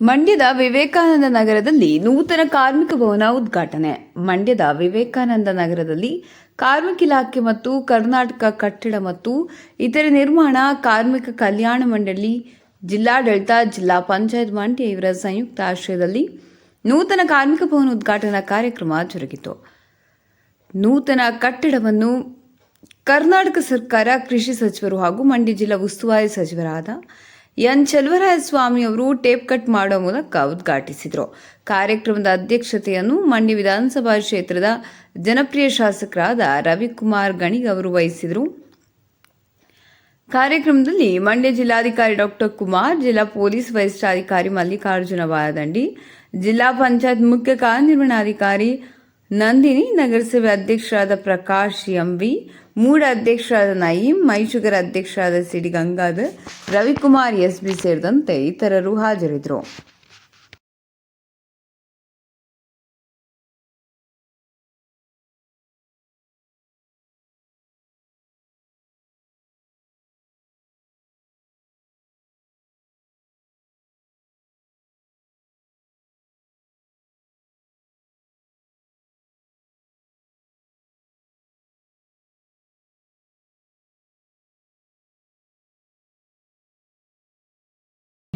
ಮಂಡ್ಯದ ವಿವೇಕಾನಂದ ನಗರದಲ್ಲಿ ನೂತನ ಕಾರ್ಮಿಕ ಭವನ ಉದ್ಘಾಟನೆ. ಮಂಡ್ಯದ ವಿವೇಕಾನಂದ ನಗರದಲ್ಲಿ ಕಾರ್ಮಿಕ ಇಲಾಖೆ ಮತ್ತು ಕರ್ನಾಟಕ ಕಟ್ಟಡ ಮತ್ತು ಇತರೆ ನಿರ್ಮಾಣ, ಕಾರ್ಮಿಕ ಕಲ್ಯಾಣ ಮಂಡಳಿ, ಜಿಲ್ಲಾಡಳಿತ, ಜಿಲ್ಲಾ ಪಂಚಾಯತ್ ಮಂಡ್ಯ ಇವರ ಸಂಯುಕ್ತ ಆಶ್ರಯದಲ್ಲಿ ನೂತನ ಕಾರ್ಮಿಕ ಭವನ ಉದ್ಘಾಟನಾ ಕಾರ್ಯಕ್ರಮ ಜರುಗಿತು. ನೂತನ ಕಟ್ಟಡವನ್ನು ಕರ್ನಾಟಕ ಸರ್ಕಾರ ಕೃಷಿ ಸಚಿವರು ಹಾಗೂ ಮಂಡ್ಯ ಜಿಲ್ಲಾ ಉಸ್ತುವಾರಿ ಸಚಿವರಾದ ಎನ್ ಚೆಲುವರಾಯ ಸ್ವಾಮಿ ಅವರು ಟೇಪ್ ಕಟ್ ಮಾಡುವ ಮೂಲಕ ಉದ್ಘಾಟಿಸಿದರು. ಕಾರ್ಯಕ್ರಮದ ಅಧ್ಯಕ್ಷತೆಯನ್ನು ಮಂಡ್ಯ ವಿಧಾನಸಭಾ ಕ್ಷೇತ್ರದ ಜನಪ್ರಿಯ ಶಾಸಕರಾದ ರವಿಕುಮಾರ್ ಗಣಿಗ್ ಅವರು ವಹಿಸಿದರು. ಕಾರ್ಯಕ್ರಮದಲ್ಲಿ ಮಂಡ್ಯ ಜಿಲ್ಲಾಧಿಕಾರಿ ಡಾಕ್ಟರ್ ಕುಮಾರ್, ಜಿಲ್ಲಾ ಪೊಲೀಸ್ ವರಿಷ್ಠಾಧಿಕಾರಿ ಮಲ್ಲಿಕಾರ್ಜುನ ವಾರದಂಡಿ ಜಿಲ್ಲಾ ಪಂಚಾಯತ್ ಮುಖ್ಯ ಕಾರ್ಯನಿರ್ವಹಣಾಧಿಕಾರಿ ನಂದಿನಿ ನಗರಸಭೆ ಅಧ್ಯಕ್ಷರಾದ ಪ್ರಕಾಶ್ ಎಂವಿ, ಮೂಡ ಅಧ್ಯಕ್ಷರಾದ ನಯೀಂ ಮೈಶುಗರ್ ಅಧ್ಯಕ್ಷರಾದ C D Gangadhar, Ravikumar S B ಸೇರಿದಂತೆ ಇತರರು ಹಾಜರಿದ್ದರು.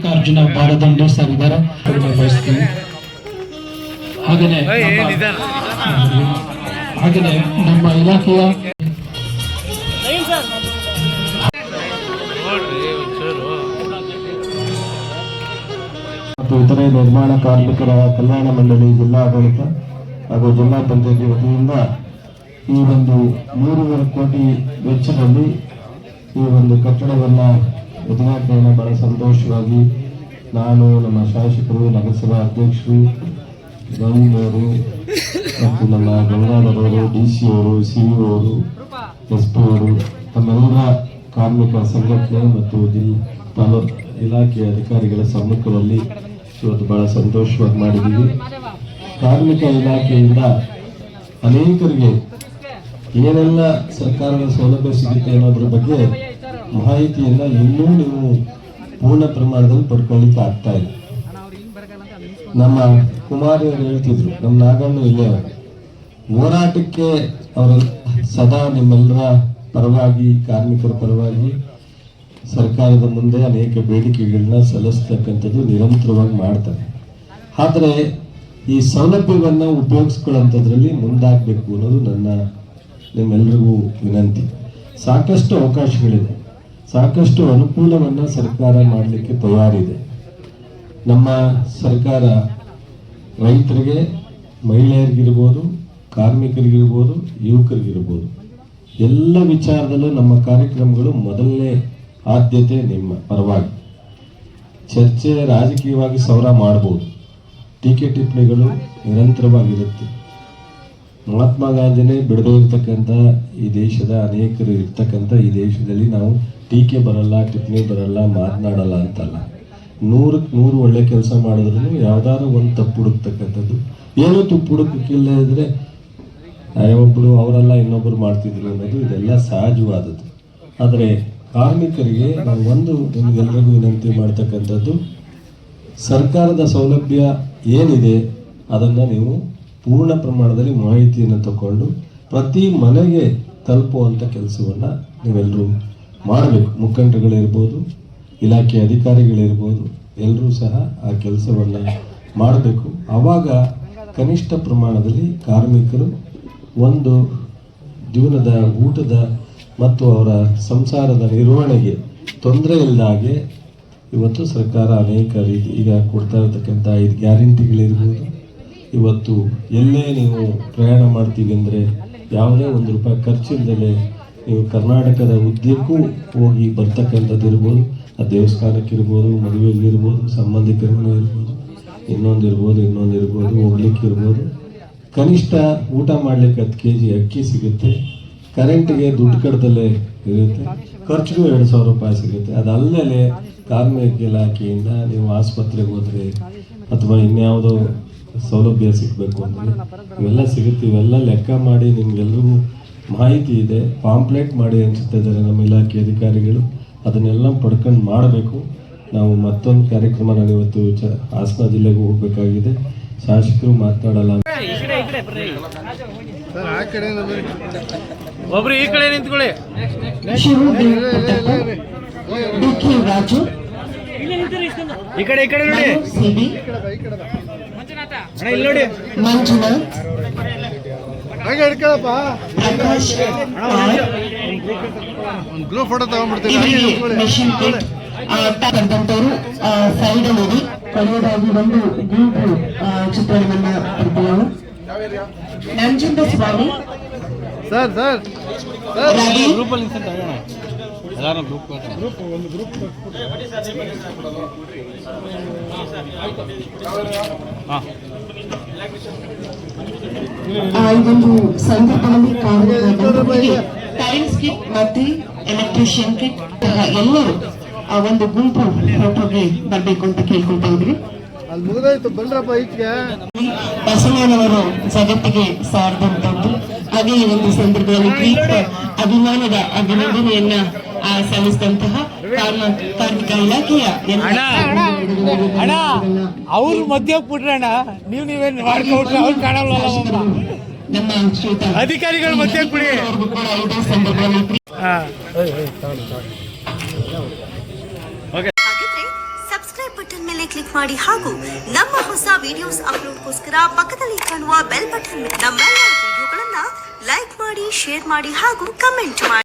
ಅರ್ಜುನ ಬಾರದಂಡು ಸರ್ ಇದ್ದಾರೆ ಅವ್ರನ್ನ ಬಯಸ್ತೀನಿ ನಮ್ಮ ಇಲಾಖೆಯ ಮತ್ತು ಇತರೆ ನಿರ್ಮಾಣ ಕಾರ್ಮಿಕರ ಕಲ್ಯಾಣ ಮಂಡಳಿ ಜಿಲ್ಲಾಡಳಿತ ಹಾಗೂ ಜಿಲ್ಲಾ ಪಂಚಾಯತಿ ವತಿಯಿಂದ ಈ ಒಂದು ಮೂರುವರೆ ಕೋಟಿ ವೆಚ್ಚದಲ್ಲಿ ಈ ಒಂದು ಕಟ್ಟಡವನ್ನ ಉದ್ಘಾಟನೆಯನ್ನು ಬಹಳ ಸಂತೋಷವಾಗಿ ನಾನು ನಮ್ಮ ಶಾಸಕರು, ನಗರಸಭಾ ಅಧ್ಯಕ್ಷರು ಗೌರಿಯವರು ಮತ್ತು ನಮ್ಮ ಗಂಗಾಧರ್ ಅವರು ಡಿ ಸಿ ಅವರು ಸಿ ಅವರು ಎಸ್ ಪಿ ಅವರು ತಮ್ಮೆಲ್ಲರ ಕಾರ್ಮಿಕ ಸಂಘಟನೆ ಮತ್ತು ಜಿಲ್ಲಾ ತಾಲೂಕು ಇಲಾಖೆಯ ಅಧಿಕಾರಿಗಳ ಸಮ್ಮುಖದಲ್ಲಿ ಇವತ್ತು ಬಹಳ ಸಂತೋಷವಾಗಿ ಮಾಡಿದ್ದೀವಿ. ಕಾರ್ಮಿಕ ಇಲಾಖೆಯಿಂದ ಅನೇಕರಿಗೆ ಏನೆಲ್ಲ ಸರ್ಕಾರದ ಸೌಲಭ್ಯ ಸಿಗುತ್ತೆ ಅನ್ನೋದ್ರ ಬಗ್ಗೆ ಮಾಹಿತಿಯನ್ನ ಇನ್ನೂ ನೀವು ಪೂರ್ಣ ಪ್ರಮಾಣದಲ್ಲಿ ಪಡ್ಕೊಳ್ಳಿಕ್ಕೆ ಆಗ್ತಾ ಇಲ್ಲ. ನಮ್ಮ ಕುಮಾರಿ ಅವರು ಹೇಳ್ತಿದ್ರು, ನಮ್ಮ ನಾಗಣ್ಣ ಇಲ್ಲೇ. ಹೋರಾಟಕ್ಕೆ ಅವರು ಸದಾ ನಿಮ್ಮೆಲ್ಲರ ಪರವಾಗಿ, ಕಾರ್ಮಿಕರ ಪರವಾಗಿ ಸರ್ಕಾರದ ಮುಂದೆ ಅನೇಕ ಬೇಡಿಕೆಗಳನ್ನ ಸಲ್ಲಿಸ್ತಕ್ಕಂಥದ್ದು ನಿರಂತರವಾಗಿ ಮಾಡ್ತಾರೆ. ಆದರೆ ಈ ಸೌಲಭ್ಯವನ್ನ ಉಪಯೋಗಿಸ್ಕೊಳ್ಳೋಂಥದ್ರಲ್ಲಿ ಮುಂದಾಗಬೇಕು ಅನ್ನೋದು ನನ್ನ ನಿಮ್ಮೆಲ್ಲರಿಗೂ ವಿನಂತಿ. ಸಾಕಷ್ಟು ಅವಕಾಶಗಳಿದೆ. ಸಾಕಷ್ಟು ಅನುಕೂಲವನ್ನ ಸರ್ಕಾರ ಮಾಡಲಿಕ್ಕೆ ತಯಾರಿದೆ. ನಮ್ಮ ಸರ್ಕಾರ ರೈತರಿಗೆ, ಮಹಿಳೆಯರಿಗಿರ್ಬೋದು, ಕಾರ್ಮಿಕರಿಗಿರ್ಬೋದು, ಯುವಕರಿಗಿರ್ಬೋದು, ಎಲ್ಲ ವಿಚಾರದಲ್ಲೂ ನಮ್ಮ ಕಾರ್ಯಕ್ರಮಗಳು ಮೊದಲನೇ ಆದ್ಯತೆ ನಿಮ್ಮ ಪರವಾಗಿ. ಚರ್ಚೆ ರಾಜಕೀಯವಾಗಿ ಸೌರ ಮಾಡ್ಬೋದು. ಟೀಕೆ ಟಿಪ್ಪಣಿಗಳು ನಿರಂತರವಾಗಿರುತ್ತೆ. ಮಹಾತ್ಮ ಗಾಂಧಿನೇ ಬಿಡದೇ ಇರ್ತಕ್ಕಂಥ ಈ ದೇಶದ ಅನೇಕರು ಇರ್ತಕ್ಕಂಥ ಈ ದೇಶದಲ್ಲಿ ನಾವು ಟೀಕೆ ಬರಲ್ಲ, ಟಿಪ್ಪಣಿ ಬರಲ್ಲ, ಮಾತನಾಡಲ್ಲ ಅಂತಲ್ಲ. ನೂರಕ್ಕೆ ನೂರು ಒಳ್ಳೆ ಕೆಲಸ ಮಾಡಿದ್ರು ಯಾವ್ದಾದ್ರು ಒಂದು ತಪ್ಪು ಹುಡುಕ್ತಕ್ಕಂಥದ್ದು. ಏನೋ ತಪ್ಪು ಹುಡುಕಿಲ್ಲ ಇದ್ರೆ ಒಬ್ಬರು ಅವರೆಲ್ಲ ಇನ್ನೊಬ್ಬರು ಮಾಡ್ತಿದ್ರು ಅನ್ನೋದು ಇದೆಲ್ಲ ಸಹಜವಾದದ್ದು. ಆದರೆ ಕಾರ್ಮಿಕರಿಗೆ ನಾನು ಒಂದು ನಿಮಗೆಲ್ಲರಿಗೂ ವಿನಂತಿ ಮಾಡ್ತಕ್ಕಂಥದ್ದು, ಸರ್ಕಾರದ ಸೌಲಭ್ಯ ಏನಿದೆ, ಅದನ್ನು ನೀವು ಪೂರ್ಣ ಪ್ರಮಾಣದಲ್ಲಿ ಮಾಹಿತಿಯನ್ನು ತಗೊಂಡು ಪ್ರತಿ ಮನೆಗೆ ತಲುಪುವಂಥ ಕೆಲಸವನ್ನು ನೀವೆಲ್ಲರೂ ಮಾಡಬೇಕು ಮುಖಂಡರುಗಳಿರ್ಬೋದು ಇಲಾಖೆ ಅಧಿಕಾರಿಗಳಿರ್ಬೋದು ಎಲ್ಲರೂ ಸಹ ಆ ಕೆಲಸವನ್ನು ಮಾಡಬೇಕು. ಆವಾಗ ಕನಿಷ್ಠ ಪ್ರಮಾಣದಲ್ಲಿ ಕಾರ್ಮಿಕರು ಒಂದು ಜೀವನದ ಊಟದ ಮತ್ತು ಅವರ ಸಂಸಾರದ ನಿರ್ವಹಣೆಗೆ ತೊಂದರೆ ಇಲ್ಲದ ಹಾಗೆ ಇವತ್ತು ಸರ್ಕಾರ ಅನೇಕ ರೀತಿ ಈಗ ಕೊಡ್ತಾ ಇರತಕ್ಕಂಥ ಐದು ಗ್ಯಾರಂಟಿಗಳಿರ್ಬೋದು. ಇವತ್ತು ಎಲ್ಲೇ ನೀವು ಪ್ರಯಾಣ ಮಾಡ್ತೀವಿ ಅಂದರೆ ಯಾವುದೇ ಒಂದು ರೂಪಾಯಿ ಖರ್ಚಿಲ್ಲದೆ ನೀವು ಕರ್ನಾಟಕದ ಉದ್ಯಕ್ಕೂ ಹೋಗಿ ಬರ್ತಕ್ಕಂಥದ್ದು ಇರ್ಬೋದು ಆ ದೇವಸ್ಥಾನಕ್ಕೆ ಇರ್ಬೋದು ಮದುವೆಗಿರ್ಬೋದು ಸಂಬಂಧಿಕರನ್ನು ಇರ್ಬೋದು ಇನ್ನೊಂದು ಇರ್ಬೋದು ಇನ್ನೊಂದು ಇರ್ಬೋದು ಹೋಗ್ಲಿಕ್ಕೆ ಇರ್ಬೋದು ಕನಿಷ್ಠ ಊಟ ಮಾಡ್ಲಿಕ್ಕೆ ಹತ್ತು ಕೆ ಜಿ ಅಕ್ಕಿ ಸಿಗುತ್ತೆ, ಕರೆಂಟ್ಗೆ ದುಡ್ಡು ಕಟ್ಟದಲ್ಲೇ ಇರುತ್ತೆ, ಖರ್ಚಿಗೂ ಎರಡು ಸಾವಿರ ರೂಪಾಯಿ ಸಿಗುತ್ತೆ. ಅದಲ್ಲದೆ ಕಾರ್ಮಿಕ ಇಲಾಖೆಯಿಂದ ನೀವು ಆಸ್ಪತ್ರೆಗೆ ಹೋದ್ರೆ ಅಥವಾ ಇನ್ಯಾವುದೋ ಸೌಲಭ್ಯ ಸಿಗಬೇಕು ಅಂದರೆ ಇವೆಲ್ಲ ಸಿಗುತ್ತೆ. ಇವೆಲ್ಲ ಲೆಕ್ಕ ಮಾಡಿ ನಿಮ್ಗೆಲ್ರಿಗೂ ಮಾಹಿತಿ ಇದೆ ಪಾಂಪ್ಲೆಟ್ ಮಾಡಿ ಅನಿಸುತ್ತಿದ್ದಾರೆ ನಮ್ಮ ಇಲಾಖೆ ಅಧಿಕಾರಿಗಳು. ಅದನ್ನೆಲ್ಲ ಪಡ್ಕೊಂಡು ಮಾಡಬೇಕು. ನಾವು ಮತ್ತೊಂದು ಕಾರ್ಯಕ್ರಮ ನಾನು ಇವತ್ತು ಚ ಹಾಸನ ಜಿಲ್ಲೆಗೆ ಹೋಗಬೇಕಾಗಿದೆ. ಶಾಸಕರು ಮಾತನಾಡಲ್ಲ ಒಬ್ರು ಈ ಕಡೆ ನಿಂತ್ಕೊಳ್ಳಿ. ಈ ಕಡೆ ಈ ಕಡೆ ನೋಡಿ. ಸಿಬಿ ಅಣ್ಣ ಇಲ್ಲಿ ಒಂದು ಗ್ರೂಪ್ ಫೋಟೋ ತಗೊಂಡ್ಬಿಡ್ತೀವಿ ಇವರಿಗೆ ಮೆಷಿನ್ ಕಿಟ್ ಕರೆದಂತವರು ಸೈಡ್ ಅಲ್ಲಿ ಕೊನೆಯದಾಗಿ ಒಂದು ಗುಂಪು ಚಿತ್ರಣವನ್ನ ಪಡೆದವರು ನಂಜುಂಡ ಸ್ವಾಮಿ. Sir sir. ರವಿ ಗ್ರೂಪಲ್ಲಿ ಗ್ರೂಪ್ ಗ್ರೂಪ್ ಎಲ್ಲಾರು ಗ್ರೂಪ್ ಹಾಂ. ಆ, ಇದೊಂದು ಸಂದರ್ಭದಲ್ಲಿ ಕಾರ್ಮಿಕರಿಗೆ ಟೈಲ್ಸ್ ಕಿಟ್ ಮತ್ತೆ ಎಲೆಕ್ಟ್ರಿಷಿಯನ್ ಕಿಟ್ ಎಲ್ಲರೂ ಆ ಒಂದು ಗುಂಪು ಫೋಟೋಗೆ ಬರಬೇಕು ಅಂತ ಕೇಳ್ಕೊಳ್ತಾ ಈಚೆಗೆ. ಬಸವಣ್ಣನವರು ಜಗತ್ತಿಗೆ ಸಾರದಂತದ್ದು ಹಾಗೆ ಈ ಒಂದು ಸಂದರ್ಭದಲ್ಲಿ ಅಭಿಮಾನದ ಅಭಿನಂದನೆಯನ್ನ ಸಲ್ಲಿಸಿದಂತಹ ಕಾರ್ಮ- ಕಾರ್ಮಿಕ ಇಲಾಖೆಯ ಎಲ್ಲ ಅಣ್ಣ ಅವ್ರು ಮಧ್ಯ ಬಿಟ್ರಣ ನೀವ್ ನೀವೇನ್ ಮಾಡ್ಕೊಟ್ರೆ ಅವ್ರು ಕಾಣಲ್ಲ ನಮ್ಮ ಅಧಿಕಾರಿಗಳು ಮಧ್ಯ ಬಿಡಿ ಸಬ್ಸ್ಕ್ರೈಬ್ ಬಟನ್ ಮೇಲೆ ಕ್ಲಿಕ್ ಮಾಡಿ ಹಾಗೂ ನಮ್ಮ ಹೊಸ ವಿಡಿಯೋಸ್ ಅಪ್ಲೋಡ್ಗೋಸ್ಕರ ಪಕ್ಕದಲ್ಲಿ ಕಾಣುವ ಬೆಲ್ ಬಟನ್ ನಮ್ಮೆಲ್ಲ ವಿಡಿಯೋಗಳನ್ನ ಲೈಕ್ ಮಾಡಿ ಶೇರ್ ಮಾಡಿ ಹಾಗೂ ಕಮೆಂಟ್ ಮಾಡಿ.